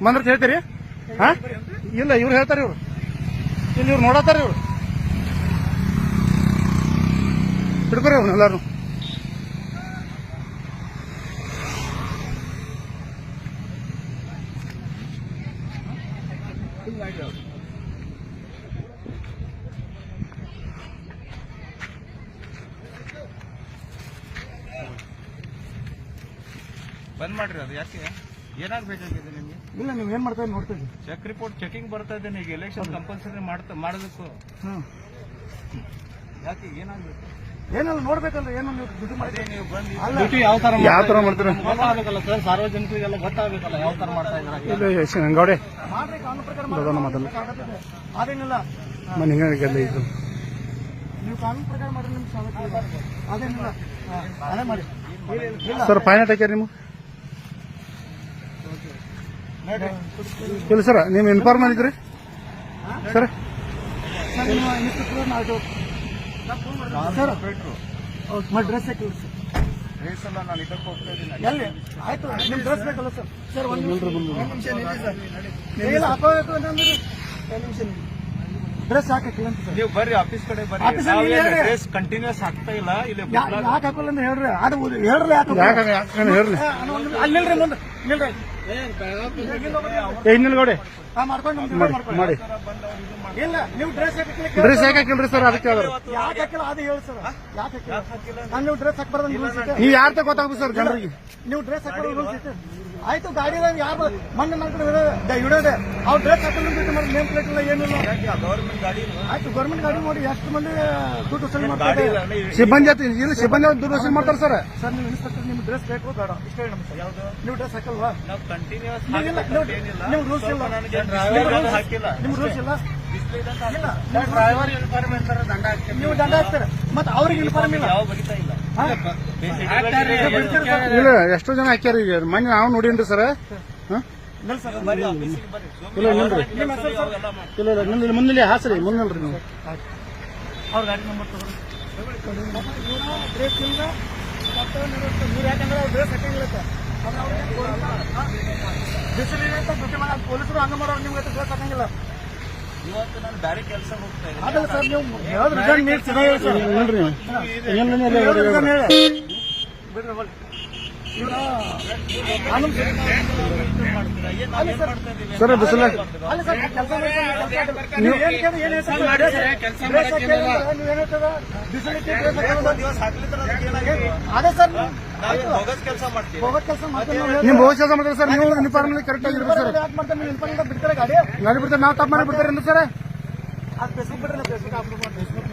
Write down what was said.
ಮಂದ್ರ ಹೇಳ್ತೀರಿ? ಹಾ? ಇಲ್ಲ, ಇವ್ರು ಹೇಳ್ತಾರ ಇವ್ರು. ಇಲ್ಲಿ ಇವ್ರು ನೋಡತ್ತಾರ ಇವ್ರು. ಹಿಡ್ಕೊರಿ ಅವ್ನು ಎಲ್ಲಾರು ಬಂದ್ ಮಾಡ್ರಿ ಅದು, ಯಾಕೆ? ಏನಾಗ್ಬೇಕಾಗಿದೆ ನಿಮಗೆ? ಇಲ್ಲ ನೀವು ಏನ್ ಮಾಡ್ತಾ ನೋಡ್ತೀವಿ ಚೆಕ್ ರಿಪೋರ್ಟ್ ಚೆಕಿಂಗ್ ಬರ್ತಾ ಇದೆ ಈಗ ಎಲೆಕ್ಷನ್ ಕಂಪಲ್ಸರಿ ಮಾಡ್ತಾ ಮಾಡೋದಕ್ಕೂ. ಹ್ಮ್. ಯಾಕೆ ಏನಾಗ್ಬೇಕು? ಏನಲ್ಲ ನೋಡ್ಬೇಕಲ್ಲ ಏನು ನೀವು ದುಡ್ಡು ಮಾಡಿ ನೀವು ಬಂದು ಡ್ಯೂಟಿ ಯಾವ ತರ ಯಾವ ತರ ಮಾಡ್ತೀರಾ? ಗೊತ್ತಾಗಬೇಕಲ್ಲ ಸರ್ ಸಾರ್ವಜನಿಕರಿಗೆಲ್ಲ ಗೊತ್ತಾಗಬೇಕಲ್ಲ ಯಾವ ತರ ಮಾಡ್ತಾ ಇದ್ದಾರೆ ಇಲ್ಲ ಗಂಗೌಡೆ ಮಾಡ್ರಿ ಕಾನೂನು ಪ್ರಕಾರ ದೊಡ್ಡವನ ಮಾತಲ್ಲ. ಅದೇನಿಲ್ಲ. ಮನೆ ಇದು. ನೀವು ಕಾನೂನು ಪ್ರಕಾರ ನಿಮ್ಗೆ. ಅದೇನಿಲ್ಲ. ಅದೇ ಮಾಡಿ ಸರ್ ಫೈನ್ ಹಾಕ್ಯಾರ ನೀವು? ಇಲ್ಲ ಸರ್? ನೀವು ಇನ್ಫಾರ್ಮ್ ಮಾಡಿದ್ರಿ? ಸರ್? ಸರ್ ಡ್ರೆಸ್ ಹಾಕಿಲ್ಲ ಸರ್ ಡ್ರೆಸ್ ನಾನು ಇದಕ್ಕೆ ಹೋಗ್ತಾ ಆಯ್ತು ನಿಮ್ಮ ಡ್ರೆಸ್ ಬೇಕಲ್ಲ ಸರ್. ಸರ್, ಒಂದು ನಿಮಿಷ ನಿಲ್ಲಿ ಸರ್. ನಿಮಿಷ ಡ್ರೆಸ್ ಹಾಕಿಲ್ಲ ಅಂತ ಸರ್. ನೀವು ಬರ್ರಿ ಆಫೀಸ್ ಕಡೆ ಬರ್ರಿ. Office ಅಲ್ಲಿ ನಾವೇನು ಹೇಳ್ರಿ. ರೇಸ್ ಕಂಟಿನ್ಯೂಸ್ ಆಗ್ತಾ ಇಲ್ಲ ಇಲ್ಲಿ ಯಾ- ಯಾಕೆ ಹಾಕೋಲ್ಲ ಅಂತ ಹೇಳ್ರಿ. ಅದು ಹೇಳ್ರಿ ಯಾಕೆ ಅಲ್ಲಿ ನಿಲ್ರಿ ಮುಂದೆ. ನಿಲ್ರಿ. ಏ ಹಾ ಮಾಡ್ಕೊಂಡು ನಮ್ದು ಮಾಡಿ ಮಾಡ್ಕೊಳ್ಳಿ. ಮಾಡಿ. ಇಲ್ಲ ನೀವು ಡ್ರೆಸ್ ಹಾಕಿಲ್ಲ ಡ್ರೆಸ್ ಯಾಕೆ ಹಾಕಿಲ್ರಿ ಸರ್? ಅದಕ್ಕೆ ಯಾಕೆ ಹಾಕಿಲ್ಲ? ಅದು ಹೇಳಿ ಸರ್. ಯಾಕೆ ಹಾಕಿಲ್ಲ? ನಾನು ನೀವು ಡ್ರೆಸ್ ಹಾಕ್ಬಾರ್ದು ನೀವು ಯಾರ ಗೊತ್ತಾಗ್ಬೇಕು ಸರ್ ಜನರಿಗೆ? ನೀವು ಡ್ರೆಸ್ ಹಾಕೋದು ರೂಲ್ಸ್ ಐತೆ ಆಯ್ತು ಗಾಡಿ ಯಾರು ಮಣ್ಣು ನನ್ನ ಇಡೋದೆ. ಅವ್ರು ಡ್ರೆಸ್ ಹಾಕೊಂಡು ಬಿಟ್ಟು ಮಾಡಿ ನೇಮ್ ಪ್ಲೇಟ್ ಇಲ್ಲ ಏನಿಲ್ಲ. ಗೌರ್ಮೆಂಟ್ ಗಾಡಿ ಇಲ್ವಾ? ಆಯ್ತು ಗೌರ್ಮೆಂಟ್ ಗಾಡಿ ನೋಡಿ ಎಷ್ಟು ಮಂದಿ ದುಡ್ಡು ವಸೂಲಿ ಗಾಡಿ ಮಾಡ್ತಾರೆ ಸಿಬ್ಬಂದಿ ಇಲ್ಲ ಸಿಬ್ಬಂದಿ ದುರ್ವ್ಯವಸ್ಥೆ ಮಾಡ್ತಾರೆ ಸರ್. ಸರ್ ನೀವು ಇನ್ಸ್ಪೆಕ್ಟರ್ ನಿಮ್ಗೆ ಡ್ರೆಸ್ ಬೇಕು ಬೇಡ? ಇಷ್ಟೇ ಹೇಳಿ ನಮ್ಗೆ. ಯಾವ್ದು? ನೀವು ಡ್ರೆಸ್ ಹಾಕಲ್ವಾ? ನಾವು ಕಂಟಿನ್ಯೂಸ್ ನೀವು ರೂಲ್ಸ್ ಇಲ್ಲ. ನನಗೆ ನಿಮ್ಮ ಡ್ರೈವರ್ ಹಾಕಿಲ್ಲ. ನಿಮ್ಮ ರೂಲ್ಸ್ ಇಲ್ಲ. ಡಿಸ್ಪ್ಲೇ ಇದಂತ ಇಲ್ಲ ಡ್ರೈವರ್ ಯೂನಿಫಾರ್ಮ್ ಇರ್ತಾರೆ ದಂಡ ಹಾಕ್ತಾರೆ. ನೀವು ದಂಡ ಹಾಕ್ತಾರೆ. ಮತ್ತೆ ಅವ್ರಿಗೆ ಇನ್ಫಾರ್ಮ್ ಇಲ್ಲ. ಯಾವ ಬರಿತಾ ಇಲ್ಲ? ಇಲ್ಲ ಎಷ್ಟೋ ಜನ ಹಾಕ್ಯಾರ ಈಗ. ಮನೆ ನಾವು ನೋಡಿನ್ರಿ ಸರ್. ಇಲ್ಲ ನಿಲ್ರಿ ಇಲ್ಲ. ಇಲ್ಲ ಮುಂದೆ ಮುಂದೆ ಹಾಸ್ರಿ ಮುಂದೆ ನೀವು. ಮಾಡಿ ಪೊಲೀಸರು ಹಂಗ ಮಾಡೋರು ನಿಮ್ಗೆ ಡ್ರೆಸ್ ಹಾಕಂಗಿಲ್ಲ. ಇವತ್ತು ನಾನು ಬೇರೆ ಕೆಲಸ ಹೋಗ್ತಾ ಇದ್ದೀನಿ. ಸರ್ ಬಿಸಿಲ ನೀವು ಏನ್ ಕೇಳಿ ಏನ್ ಹೇಳ್ತಾರೆ? ಕೆಲಸ ಅದಕ್ಕೆ ಸರ್ ನೀವು ಯೂನಿಫಾರ್ಮ್ ಕರೆಕ್ಟ್ ಆಗಿರ್ಬೇಕು ಸರ್. ಗಾಡಿ? ಬಿಡ್ತಾರೆ? ನಾವು ತಪ್ಪು ಮಾಡಿ ಬಿಡ್ತಾರೆ ಸರ್? ಫೇಸ್ಬುಕ್ ಬಿಡ್ರಿ ಫೇಸ್ಬುಕ್ ಫೇಸ್ಬುಕ್